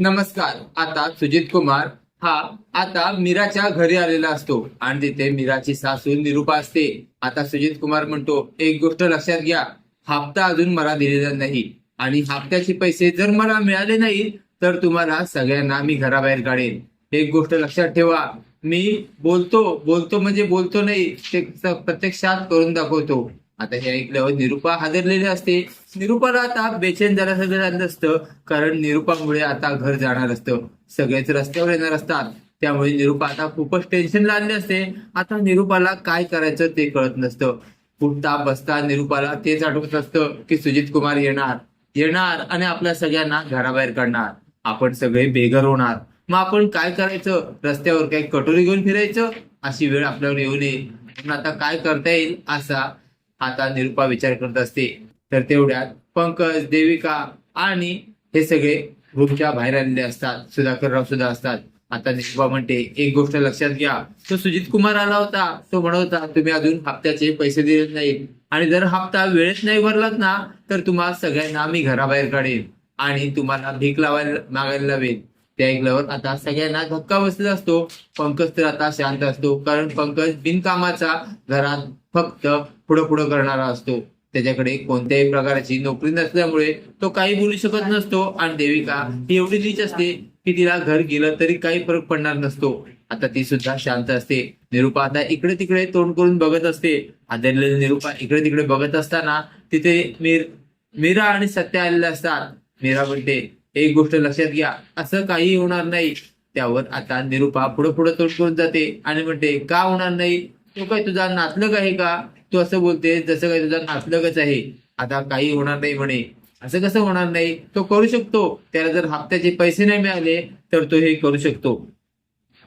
नमस्कार. आता सुजित कुमार हा आता मीराच्या घरी आलेला असतो आणि तिथे मीराची सासू निरूपा असते. आता सुजित कुमार म्हणतो एक गोष्ट लक्षात घ्या हप्ता अजून मला दिलेला नाही आणि हप्त्याचे पैसे जर मला मिळाले नाही तर तुम्हाला सगळ्यांना मी घराबाहेर काढेन. एक गोष्ट लक्षात ठेवा मी बोलतो बोलतो म्हणजे बोलतो नाही ते प्रत्यक्षात करून दाखवतो. आता हे ऐकल्यावर निरूपा हादरलेले असते. निरूपाला आता बेचैन जरा सगळं झालं असतं कारण निरूपामुळे आता घर जाणार असतं. सगळेच रस्त्यावर येणार असतात. त्यामुळे निरूपा आता खूपच टेन्शन लागले असते. आता निरूपाला काय करायचं ते कळत नसतं. उठता बसता निरूपाला तेच आठवत असतं की सुजित कुमार येणार. येणार आणि आपल्या सगळ्यांना घराबाहेर काढणार. आपण सगळे बेघर होणार. मग आपण काय करायचं? रस्त्यावर काही कटोरी घेऊन फिरायचं? अशी वेळ आपल्यावर येऊ नये. म्हणून आता काय करता येईल? असा आता निरूपा विचार करत असते. तर तेवढ्यात पंकज देविका आणि हे सगळे रूमच्या बाहेर आलेले असतात. सुधाकरराव सुद्धा असतात. आता निरूपा म्हणते एक गोष्ट लक्षात घ्या. तो सुजित कुमार आला होता. तो म्हणत होता तुम्ही अजून हप्त्याचे पैसे दिले नाहीत. आणि जर हप्ता वेळेत नाही भरलात ना तर तुम्हा सगळ्यांना मी घराबाहेर काढेन. आणि तुम्हाला भीक लावायला मागायला लावेन. ते ऐकल्यावर आता सगळ्यांना धक्का बसलेला असतो. पंकज तर आता शांत असतो. कारण पंकज बिनकामाचा घरात फक्त पुढं पुढं करणारा असतो. त्याच्याकडे कोणत्याही प्रकारची नोकरी नसल्यामुळे तो काही बोलू शकत नसतो. आणि देविका ही एवढी रीच असते की तिला घर गेलं तरी काही फरक पडणार नसतो. आता ती सुद्धा शांत असते. निरूपा आता इकडे तिकडे तोंड करून बघत असते. आदरलेली निरूपा इकडे तिकडे बघत असताना तिथे मीर मीरा आणि सत्य आलेले असतात. मीरा म्हणते एक गोष्ट लक्षात घ्या असं काही होणार नाही. त्यावर आता निरुपा पुढे पुढे तोंड करून जाते आणि म्हणते का होणार नाही? तो काय तुझा नातलग आहे का? तू असं बोलते जसं काही तुझा नातलगच आहे आता काही होणार नाही म्हणे. असं कसं होणार नाही? तो करू शकतो. त्याला जर हप्त्याचे पैसे नाही मिळाले तर तो हे करू शकतो.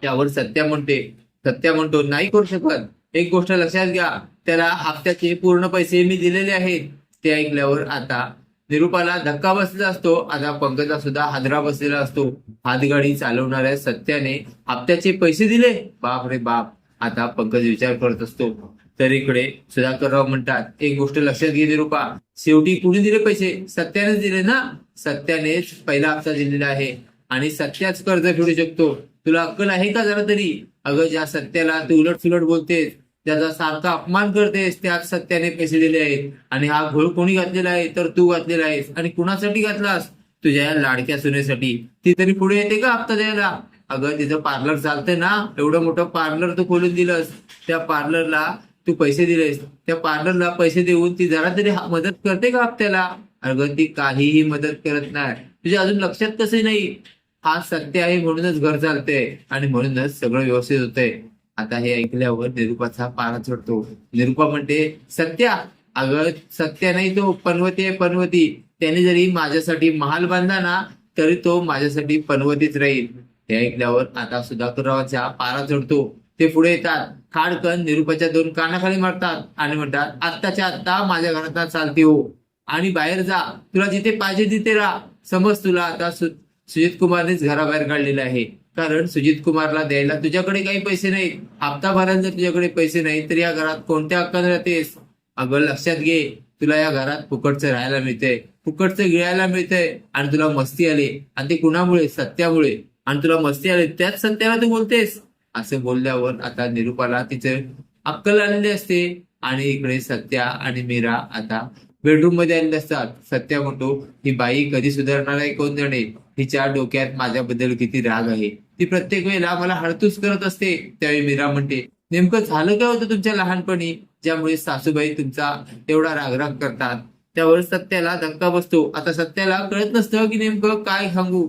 त्यावर सत्या म्हणते. सत्या म्हणतो नाही करू शकत. एक गोष्ट लक्षात घ्या त्याला हप्त्याचे पूर्ण पैसे मी दिलेले आहेत. ते ऐकल्यावर आता निरूपाला धक्का बसलेला असतो. आता पंकजा सुद्धा हादरा बसलेला असतो. हातगाडी चालवणाऱ्या सत्याने हप्त्याचे पैसे दिले. बाप रे बाप. आता पंकज विचार करत असतो. तर इकडे सुधाकरराव म्हणतात एक गोष्ट लक्षात घे निरूपा. शेवटी कुणी दिले पैसे? सत्यानेच दिले ना? सत्यानेच पहिला हप्ता दिलेला आहे. आणि सत्याच कर्ज फेडू शकतो. तुला अक्कल आहे का जरा तरी? अगं ज्या सत्याला तू उलट सुलट बोलतेस त्याचा सारखा अपमान करतेस त्याच सत्याने पैसे दिले आहेत आणि हा घोळ कोणी घातलेला आहे तर तू घातलेला आहेस. आणि कुणासाठी घातलास? तुझ्या या लाडक्या सुनेसाठी. ती तरी पुढे येते का हप्ता द्यायला? अगं तिचं पार्लर चालतंय ना. एवढं मोठं पार्लर तू खोलून दिलंस. त्या पार्लरला तू पैसे दिलेस. त्या पार्लरला पैसे देऊन ती जरा तरी मदत करते का हप्त्याला? अगं ती काहीही मदत करत नाही. तुझ्या अजून लक्षात कसं नाही? हा सत्य आहे म्हणूनच घर चालतंय आणि म्हणूनच सगळं व्यवस्थित होतंय. आता हे ऐकल्यावर निरूपाचा पारा चढतो. निरूपा म्हणते सत्या अगं सत्य नाही तो पनवती आहे पनवती. त्याने जरी माझ्यासाठी महाल बांधला ना तरी तो माझ्यासाठी पनवतीच राहील. हे ऐकल्यावर आता सुधाकररावांचा पारा चढतो. ते पुढे येतात. खाडकन निरूपाच्या दोन कानाखाली मारतात आणि म्हणतात आत्ताच्या आत्ता माझ्या घरात चालते हो. आणि बाहेर जा. तुला जिथे पाहिजे तिथे राहा. समज तुला आता सु- सुजित कुमारनेच घराबाहेर काढलेलं आहे. कारण सुजित कुमारला द्यायला तुझ्याकडे काही पैसे नाही. हप्ता भरायला जर तुझ्याकडे पैसे नाही तर या घरात कोणत्या हक्काने राहतेस? अगं लक्षात घे तुला या घरात फुकटचं राहायला मिळतंय. फुकटचं गिळायला मिळतंय आणि तुला मस्ती आली. आणि ते कुणामुळे? सत्यामुळे. आणि तुला मस्ती आली. त्याच सत्याला तू बोलतेस. असं बोलल्यावर आता निरूपाला तिचे अक्कल आलेली असते. आणि इकडे सत्या आणि मीरा आता बेडरूममध्ये आलेले असतात. सत्या म्हणतो ही बाई कधी सुधारणार आहे कोण जाणे? हिच्या डोक्यात माझ्याबद्दल किती राग आहे. ती प्रत्येक वेळेला मला हळतूस करत असते. त्यावेळी मीरा म्हणते नेमकं झालं काय होतं तुमच्या लहानपणी? ज्यामुळे सासूबाई तुमचा एवढा रागराग करतात. त्यावर सत्याला धक्का बसतो. आता सत्याला कळत नसतं की नेमकं काय सांगू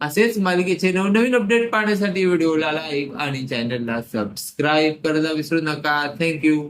असेच मालिकेचे नवनवीन अपडेट पाहण्यासाठी व्हिडिओला लाईक आणि चॅनलला सबस्क्राईब करायला विसरू नका. थँक्यू